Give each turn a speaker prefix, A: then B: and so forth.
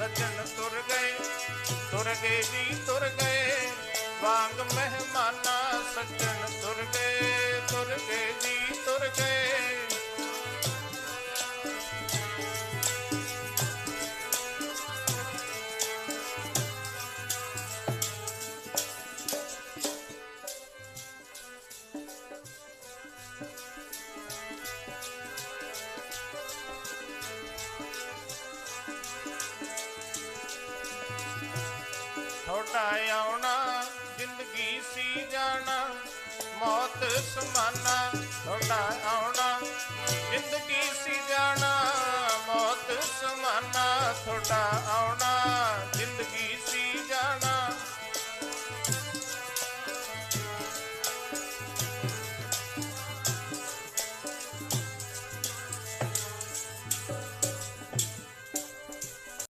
A: ਸੱਜਣ ਤੁਰ ਗਏ ਤੁਰ ਗਏ ਜੀ ਤੁਰ ਗਏ। ਵਾਂਗ ਮਹਿਮਾਨਾ ਸੱਜਣ ਤੁਹਾਡਾ ਆਉਣਾ, ਜ਼ਿੰਦਗੀ ਸੀ ਜਾਣਾ, ਮੌਤ ਸਮਾਨਾ, ਤੁਹਾਡਾ ਆਉਣਾ, ਜ਼ਿੰਦਗੀ ਸੀ ਜਾਣਾ, ਮੌਤ ਸਮਾਨਾ, ਤੁਹਾਡਾ